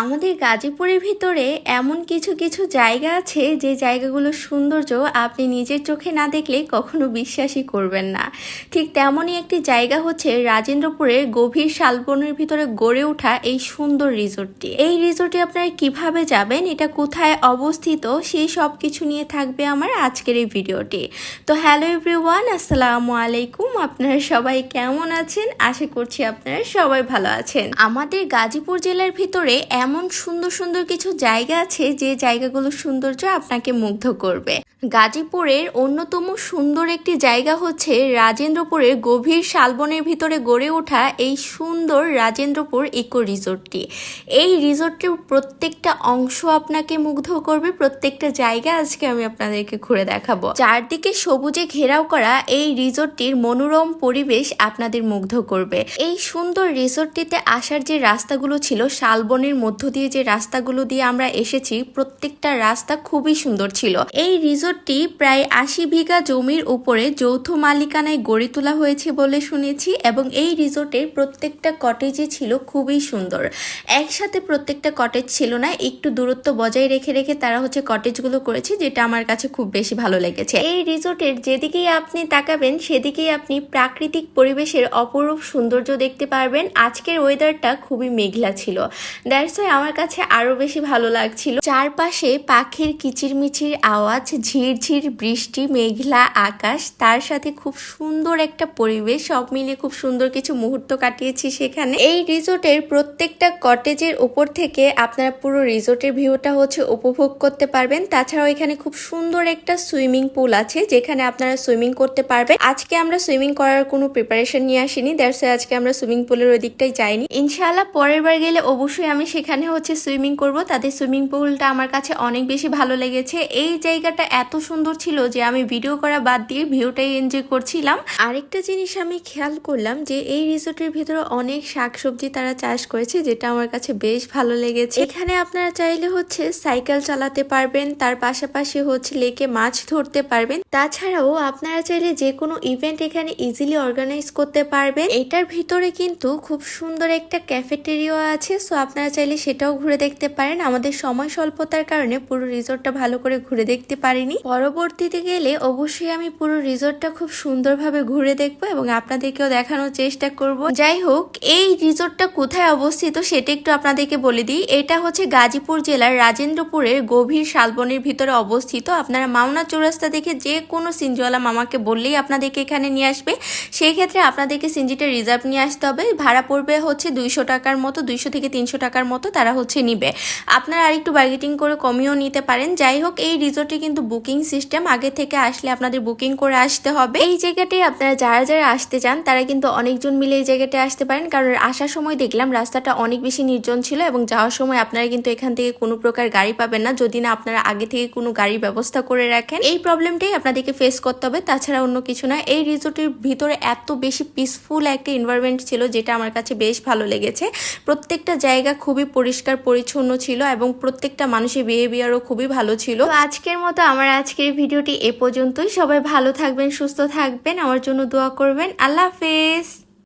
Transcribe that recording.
আমাদের গাজীপুরের ভিতরে এমন কিছু কিছু জায়গা আছে যে জায়গাগুলো সৌন্দর্য আপনি নিজের চোখে না দেখলে কখনো বিশ্বাসই করবেন না। ঠিক তেমনই একটি জায়গা হচ্ছে রাজেন্দ্রপুরের গভীর শালবনের ভিতরে গড়ে ওঠা এই সুন্দর রিসোর্টটি। এই রিসোর্টে আপনারা কীভাবে যাবেন, এটা কোথায় অবস্থিত, সেই সব কিছু নিয়ে থাকবে আমার আজকের এই ভিডিওটি। তো হ্যালো এভরিওয়ান, আসসালামু আলাইকুম। আপনারা সবাই কেমন আছেন? আশা করছি আপনারা সবাই ভালো আছেন। আমাদের গাজীপুর জেলার ভিতরে এমন সুন্দর সুন্দর কিছু জায়গা আছে যে জায়গাগুলোর সৌন্দর্য আপনাকে মুগ্ধ করবে। গাজীপুরের অন্যতম সুন্দর একটি জায়গা হচ্ছে রাজেন্দ্রপুরের গভীর শালবনের ভিতরে গড়ে ওঠা এই সুন্দর রাজেন্দ্রপুর ইকো রিসোর্টটি। এই রিসোর্টের প্রত্যেকটা অংশ আপনাকে মুগ্ধ করবে, প্রত্যেকটা জায়গা আজকে আমি আপনাদেরকে ঘুরে দেখাবো। চারদিকে সবুজে ঘেরাও করা এই রিসোর্টটির মনোরম পরিবেশ আপনাদের মুগ্ধ করবে। এই সুন্দর রিসোর্টটিতে আসার যে রাস্তাগুলো ছিল, শালবনের মধ্য দিয়ে যে রাস্তাগুলো দিয়ে আমরা এসেছি, প্রত্যেকটা রাস্তা খুবই সুন্দর ছিল। এই রিসোর্টটি প্রায় আশি বিঘা জমির উপরে যৌথ মালিকানায় গড়ে তোলা হয়েছে বলে শুনেছি এবং এই রিসোর্টের প্রত্যেকটা কটেজই ছিল খুবই সুন্দর। একসাথে প্রত্যেকটা কটেজ ছিল না, একটু দূরত্ব বজায় রেখে রেখে তারা হচ্ছে কটেজগুলো করেছে, যেটা আমার কাছে খুব বেশি ভালো লেগেছে। এই রিসোর্টের যেদিকেই আপনি তাকাবেন, সেদিকেই আপনি প্রাকৃতিক পরিবেশের অপরূপ সৌন্দর্য দেখতে পারবেন। আজকের ওয়েদারটা খুবই মেঘলা ছিল। দ্যাটস ওয়াই আমার কাছে আরও বেশি ভালো লাগছিল। চারপাশে পাখির কিচিরমিচির আওয়াজ ঝিরঝির বৃষ্টি, মেঘলা আকাশ, তার সাথে খুব সুন্দর একটা পরিবেশ। সব মিলিয়ে খুব সুন্দর কিছু মুহূর্ত কাটিয়েছি সেখানে। এই রিসোর্টের প্রত্যেকটা কটেজের উপর থেকে আপনারা পুরো রিসোর্টের ভিউটা হচ্ছে উপভোগ করতে পারবেন। তাছাড়াও এখানে খুব সুন্দর একটা সুইমিং পুল আছে, যেখানে আপনারা সুইমিং করতে পারবেন। আজকে আমরা সুইমিং করার কোনো প্রিপারেশন নিয়ে আসিনি দ্যাটস আজকে আমরা সুইমিং পুলের ওই দিকটাই যাইনি। ইনশাআল্লাহ পরের বার গেলে অবশ্যই আমি সেখানে হচ্ছে সুইমিং করব। তাদের সুইমিং পুলটা আমার কাছে অনেক বেশি ভালো লেগেছে। এই জায়গাটা এত সুন্দর ছিল যে আমি ভিডিও করা বাদ দিয়ে ভিউটাই এনজয় করছিলাম। আরেকটা জিনিস আমি খেয়াল করলাম যে এই রিসোর্টের ভিতরে অনেক শাকসবজি তারা চাষ করেছে, যেটা আমার কাছে বেশ ভালো লেগেছে। এখানে আপনারা চাইলে হচ্ছে সাইকেল চালাতে পারবেন, তার পাশাপাশি হচ্ছে লেকে মাছ ধরতে পারবেন। তাছাড়াও আপনারা চাইলে যে কোনো ইভেন্ট এখানে ইজিলি অর্গানাইজ করতে পারবেন। এটার ভিতরে কিন্তু খুব সুন্দর একটা ক্যাফেটেরিয়া আছে সো আপনারা চাইলে সেটাও ঘুরে দেখতে পারেন। আমাদের সময় স্বল্পতার কারণে পুরো রিসোর্টটা ভালো করে ঘুরে দেখতে পারিনি। পরবর্তীতে গেলে অবশ্যই আমি পুরো রিসোর্টটা খুব সুন্দরভাবে ঘুরে দেখব এবং আপনাদেরকেও দেখানোর চেষ্টা করব। যাই হোক, এই রিসোর্টটা কোথায় অবস্থিত সেটা একটু আপনাদেরকে বলে দিই। এটা হচ্ছে গাজীপুর জেলার রাজেন্দ্রপুরের গভীর শালবনের ভিতরে অবস্থিত। আপনারা মাওনা চৌরাস্তা দেখে যে কোনো সিনজিওয়ালা মামাকে বললেই আপনাদেরকে এখানে নিয়ে আসবে। সেই ক্ষেত্রে আপনাদেরকে সিনজিটা রিজার্ভ নিয়ে আসতে হবে। ভাড়া পড়বে হচ্ছে দুইশো টাকার মতো, দুইশো থেকে তিনশো টাকার মতো তারা হচ্ছে নিবে। আপনারা আরেকটু বার্গেটিং করে কমিয়েও নিতে পারেন। যাই হোক, এই রিসোর্টে কিন্তু বুকিং সিস্টেম আগে থেকে আসলে আপনাদের বুকিং করে আসতে হবে। এই জায়গাটায় আপনারা যারা যারা আসতে চান, তারা কিন্তু অনেকজন মিলে এই জায়গাটায় আসতে পারেন। কারণ আসার সময় দেখলাম রাস্তাটা অনেক বেশি নির্জন ছিল এবং যাওয়ার সময় আপনারা কিন্তু এখান থেকে কোনো প্রকার গাড়ি পাবেন না। যদি না আপনারা আগে থেকে কোনো গাড়ির ব্যবস্থা করে রাখেন, এই প্রবলেমটাই আপনাদেরকে ফেস করতে হবে। তাছাড়া অন্য কিছু না, এই রিসোর্টের ভিতরে এত বেশি পিসফুল একটা এনভায়রনমেন্ট ছিল, যেটা আমার কাছে বেশ ভালো লেগেছে। প্রত্যেকটা জায়গা খুবই পরিষ্কার, পরিচ্ছন্ন ছিল এবং প্রত্যেকটা মানুষের বিহেভিয়ারও খুবই ভালো ছিল। আজকের মতো আমার আজকের ভিডিওটি এ পর্যন্তই। সবাই ভালো থাকবেন, সুস্থ থাকবেন। আমার জন্য দোয়া করবেন। আল্লাহ হাফেজ।